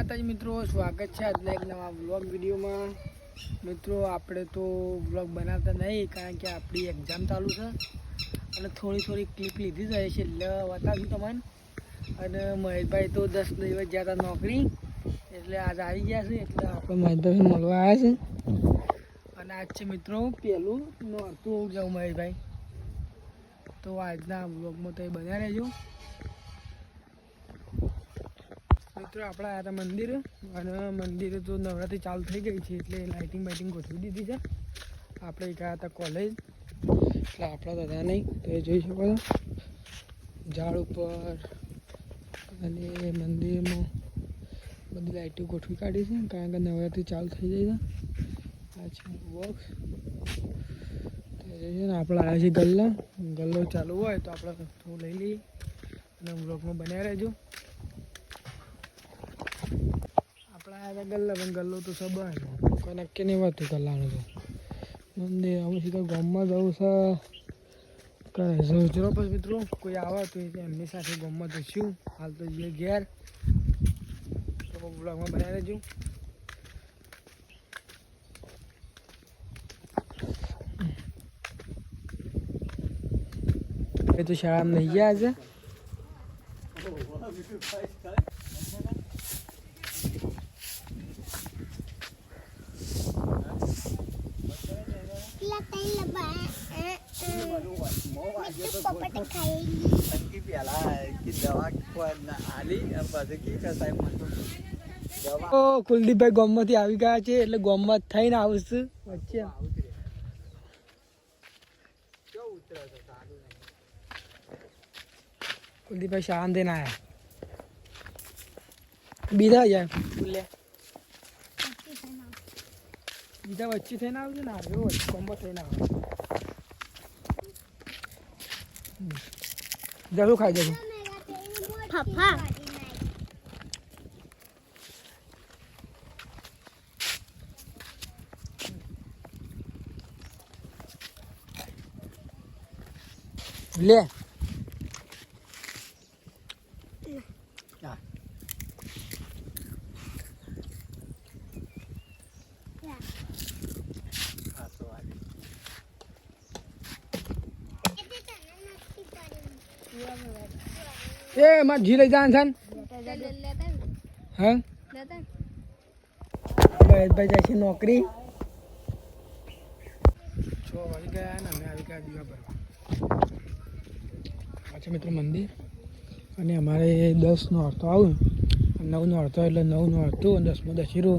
માતાજી મિત્રો, સ્વાગત છે આજના એક નવા વ્લોગ વિડીયોમાં. મિત્રો, આપણે તો વ્લોગ બનાવતા નહીં, કારણ કે આપણી એક્ઝામ ચાલુ છે. અને થોડી થોડી ક્લિપ લીધી છે એટલે બતાવ્યું તમને. અને મહેશભાઈ તો દસ દિવસ ગયા હતા નોકરી, એટલે આજ આવી ગયા છે, એટલે આપણે મહેશભાઈ મળવા આવ્યા છે. અને આજ છે મિત્રો પહેલું નોરતું જાઉં મહેશભાઈ. તો આજના વ્લોગમાં તો એ બન્યા રહેજો. મિત્રો, આપણે આવ્યા હતા મંદિર અને મંદિરે તો નવરાત્રી ચાલુ થઈ ગઈ છે એટલે લાઇટિંગ બાઇટિંગ ગોઠવી દીધી છે. આપણે ગયા હતા કોલેજ એટલે આપણા બધા નહીં, તો એ જોઈ શકો છો. ઝાડ ઉપર અને મંદિરમાં બધી લાઇટો ગોઠવી કાઢી છે, કારણ કે નવરાત્રી ચાલુ થઈ જાય છે. આ છે બોક્સ ને આપણે આવ્યા છે ગલ્લા. ગલ્લો ચાલુ હોય તો આપણે થોડું લઈ લઈએ અને બ્લોગમાં બન્યા રહેજો આપણે આવ્યા ગલ્લા પણ ગલ્લો તો સબ કોઈ નક્કી નહીં હોતું? ગલ્લાનું તો મંદિર અમે સીધા ગામમાં જવું છે? કરે જોજો પછી મિત્રો, કોઈ આવે તો એમની સાથે ગામમાં જઈશું હાલ તો જઈએ ઘેર. તો બ્લોગમાં બનાવી લેજો એ તો શાળામાં નહીં ગયા આજે? પછી કે કસાય મળતો ઓ કુલદીપભાઈ ગામમાંથી આવી ગયા છે એટલે ગામમાં થઈને આવશે. વચ્ચે. કુલદીપભાઈ શાળામાં થઈને આવ્યા બીજા જાય. બોલે બીજા વચ્ચે થઈને આવશે ને આવ્યો વચ્ચે થઈને આવે જરું ખાઈ જવું પપ્પા લે હા તો આલી એમાં જી લઈ જવાનું છે હા? મહેશભાઈ જાય છે નોકરી. છ વાગી ગયા ને અમે આવી ગયા દીવા ભરવા આ છે મિત્રો મંદિર. અને અમારે દસનો અડધો આવું. નવનો અડધો એટલે નવનો અડધો અને દસમો દશેરો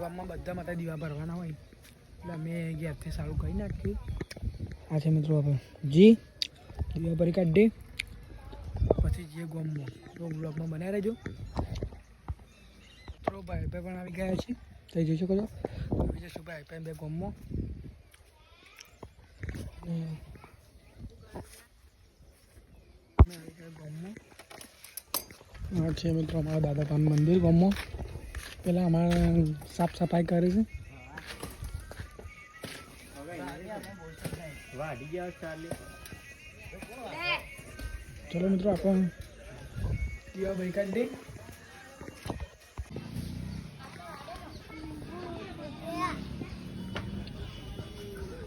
ગામમાં બધા માટે દીવા ભરવાના હોય. એટલે અમે ઘેરથી સારું કરી નાખ્યું આ છે મિત્રો આપણે. જી દીવા ભરી કાઢી પછી જે ગામમાં તો બ્લોગમાં બનાવી રહેજો મિત્રો ભાઈ ભાઈ પણ આવી ગયા છે. તો જોઈ શકો છો. આવી જશું ભાઈ ભાઈ બે ગામમાં. આ છે મિત્રો અમારા દાદા પાન મંદિર ગામમાં. પહેલાં અમારે સાફ સફાઈ કરી છે. વાડી ગયા ચાલે ચલો મિત્રો આપણે દીવા ભાઈ કાઢી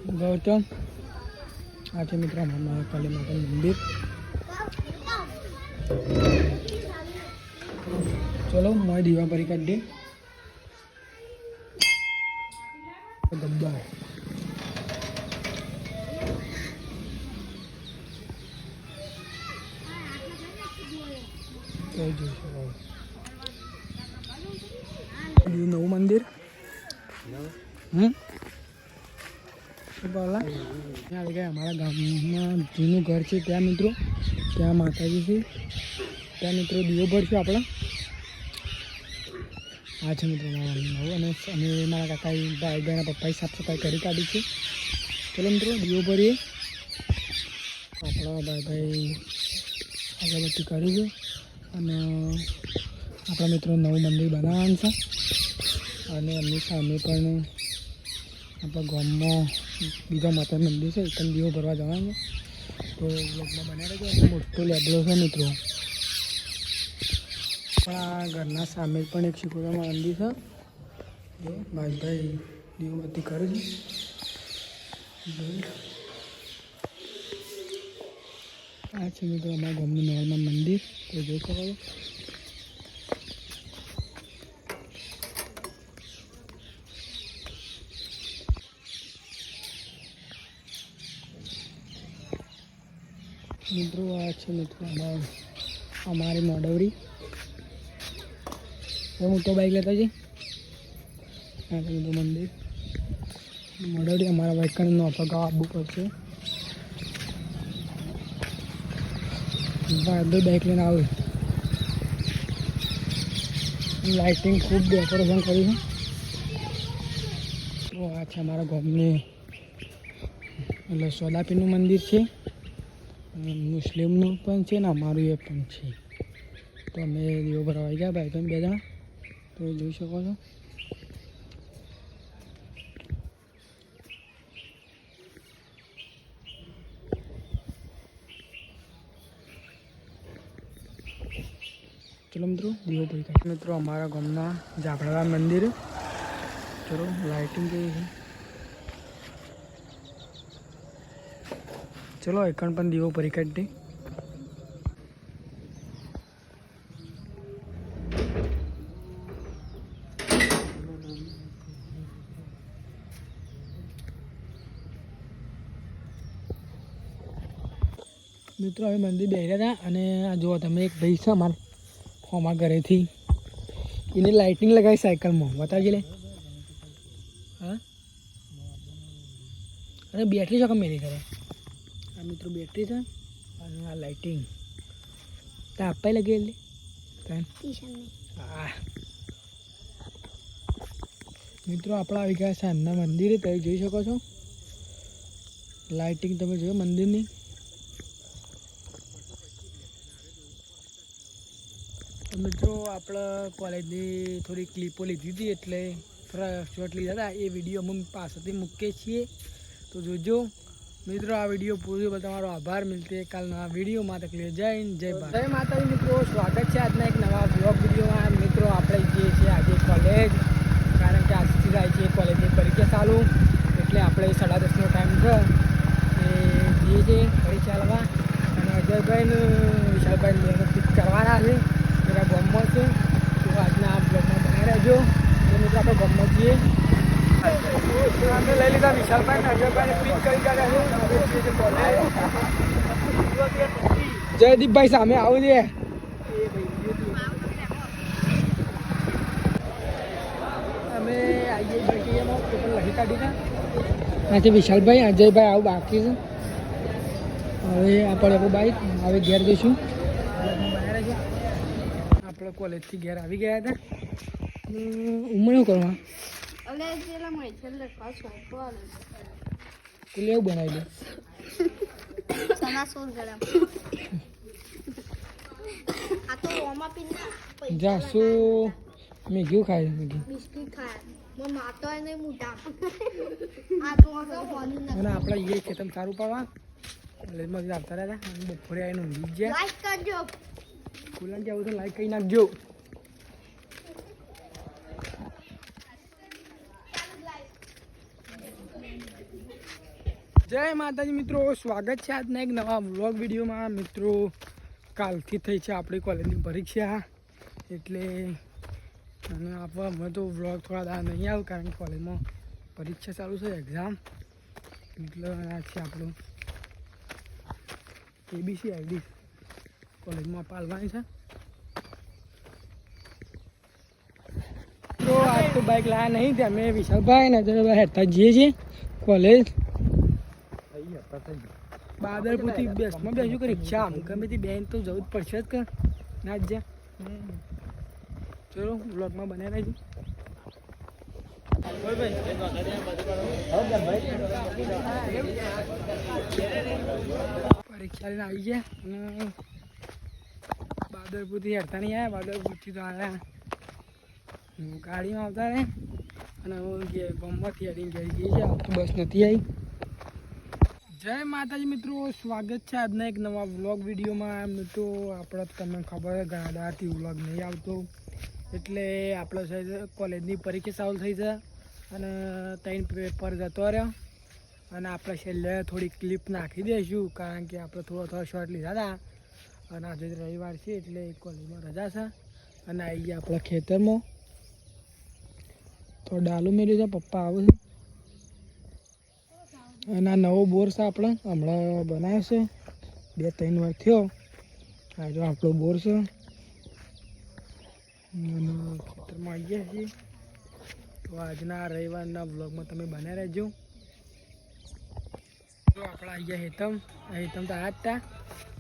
દે ગૌતમ આ છે મિત્રો અમારા કાલી માતાનું મંદિર ચલો મારી દીવા ભરી કાઢી જોઈ નવું મંદિર હમ બોલા ત્યાં ગયા અમારા ગામમાં જૂનું ઘર છે ત્યાં મિત્રો ત્યાં માતાજી છે ત્યાં મિત્રો દીવો ભરશું આપણે આ છે મિત્રો મારા નવું અને અમે મારા કાકા ભાઈ બહેના પપ્પાએ સાફ સફાઈ કરી કાઢી છે. ચલો મિત્રો દીવો ભરીએ. આપણા ભાઈ ભાઈ અગરબત્તી કરી છે. અને આપણા મિત્રો નવું મંદિર બનાવવાનું છે. અને એમની સામે પણ આપણા ગામમાં બીજા માતા મંદિર છે. એકમ દીવો ભરવા જવાનું તો બ્લોગમાં રહેજો અને મોટો લેબલો છે મિત્રો. આપણા ઘરના સામે પણ એક શિકોતરમાં મંદિર છે. જો ભાઈ દીવબત્તી કરે છે. આ છે મિત્રો અમારા ગામનું નોર્મલ મંદિર. તો જોઈ શકો મિત્રો, આ છે મિત્રો અમારા મોડવરી. તો મોટો બાઈક લેતા છે આ બધું મંદિર. મોડવરી અમારા વાઇકણનો અપગાવ આપવું પડશે વાદળ બાઇક લઈને આવે. લાઇટિંગ ખૂબ ડેકોરેશન કર્યું છે. આ છે અમારા ગામની, એટલે સોદાપીરનું મંદિર છે. મુસ્લિમનું પણ છે ને અમારું એ પણ છે. તો અમે દીવો ભરવા આવી ગયા ભાઈ બે જણા તો જોઈ શકો છો. ચલો મિત્રો દીવો ભાઈ કાઢીએ. મિત્રો, અમારા ગામના જાફરાબાદ મંદિર. ચલો લાઇટિંગ કેવી છે. ચલો, એકણ પણ દીવો ભરી કાઢી મિત્રો હવે મંદિર બેઠા હતા અને આ જુઓ, તમે એક ભાઈ છે અમારા. હોમા ઘરેથી એને લાઇટિંગ લગાવી સાયકલમાં બતાવજે લે હા અને બેટરી છે કે મેરી કરે આ મિત્રો બેટરી છે અને આ લાઇટિંગ તો આપવા લગેલી આ મિત્રો આપણા આવી ગયા સાંજના મંદિરે તમે જોઈ શકો છો લાઇટિંગ તમે જોયો મંદિરની મિત્રો, આપણે કોલેજની થોડી ક્લિપો લીધી હતી એટલે શોર્ટ લીધા હતા. એ વીડિયો અમે પાસેથી મૂકીએ છીએ. તો જોજો. મિત્રો, આ વીડિયો પૂરો તમારો આભાર. મિલતે કાલ નવા વિડીયોમાં તકલીફ જય જય ભારત. જય માતાજી મિત્રો. સ્વાગત છે આજના એક નવા બ્લોગ વિડીયોમાં મિત્રો આપણે જઈએ છીએ આજે કોલેજ કારણ કે આજથી જાય છે કોલેજની પરીક્ષા ચાલુ એટલે આપણે સાડા દસનો ટાઈમ છે એ જઈએ છીએ પરીક્ષા લેવા અને અજયભાઈ ને વિશાલભાઈ મહેનત કરવાના છે એના ગામમાં છે તો આજના આ બ્લોગમાં બના રહેજો તો મિત્રો આપણે ગામમાં જઈએ અમે લઈ લીધા વિશાલભાઈ અજયભાઈ પિક કરી કાઢ્યા. જયદીપભાઈ સામે આવું છે અમે આઈએ બેઠીએમાં પેપર લખી કાઢીને. આજે વિશાલભાઈ અજયભાઈ આવું બાકી છે. હવે આપણે આપણું બાઈક હવે ઘેર જઈશું. આપણે કોલેજથી ઘેર આવી ગયા હતા. ઉમર શું કરવા બોલ એવું બનાવી પીને જાસુ મેગી ખાય છે મેગી બિસ્કિટ ખાય. મો આપણે એ ખેતમ સારું પાડવા. કોલેજમાંથી આવતા રહ્યા બપોરે આવીને ઊંઘી ગયા. લાઈક કરજો. કુલન જવું તો લાઈક કરી નાખજો. જય માતાજી મિત્રો, સ્વાગત છે આજના એક નવા વ્લોગ વિડીયોમાં. મિત્રો, કાલથી થઈ છે આપણી કોલેજની પરીક્ષા, એટલે અને આપવા અમે તો વ્લોગ થોડા દા નહીં આવું કારણ કે કોલેજમાં પરીક્ષા ચાલુ છે એક્ઝામ એટલે આ છે આપણું એબીસી આઈડી કોલેજમાં પાલવાની છે. તો આજ તો બાઇક લાયા નહીં તે અમે વિશાલભાઈ ને અજયભાઈ જઈએ છીએ. કોલેજ બાદરપુરથી બસમાં બેસ્યું કે રિક્ષા આમ ગમે તે બેન તો જવું જ પડશે જ કર ના જ ચલો બ્લોગમાં બને રહેજો. પરીક્ષા લઈને આવી ગયા અને બાદરપુરથી હેરતા નહીં આવ્યા બાદરપુરથી તો આવ્યા હું ગાડીમાં આવતા રહે અને હું ગમમાંથી હેડીને ઘેર ગઈ છે. તો બસ નથી આવી. જય માતાજી મિત્રો, સ્વાગત છે આજના એક નવા વ્લોગ વિડીયોમાં. મિત્રો આપણે તમને ખબર છે, ઘણા દાથી વ્લોગ નહીં આવતો. એટલે આપણે સાહેબ કોલેજની પરીક્ષા ચાલુ થઈ છે અને ત્રણ પેપર જતો રહ્યો. અને આપણે છેલ્લે થોડી ક્લિપ નાખી દઈશું, કારણ કે આપણે થોડો થોડો શોર્ટ લીધા હતા. અને આજે રવિવાર છે, એટલે કોલેજમાં રજા છે. અને આવી ગયા આપણા ખેતરમાં. તો ડાલુ મેળ્યું છે, પપ્પા આવું છે. અને નવો બોર છે આપણે. હમણાં બનાવ્યો છે. બે, ત્રણ વાર થયો. આ જો આપણો બોર છે. ખેતરમાં આવી ગયા છીએ. તો આજના રવિવારના બ્લોગમાં તમે બન્યા રહેજો. તો આપણે આવી ગયા હેતમ. આ હેતમ તો આ જ હતા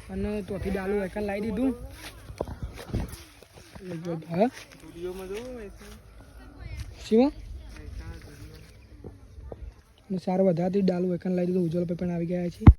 અને તોથી ડાલુ એકા લાવી દીધું. હા. શિવા અને સારો વધારથી ડાલુ એકાન લાવી દીધું ઉજ્જવલ ભાઈ પણ આવી ગયા છે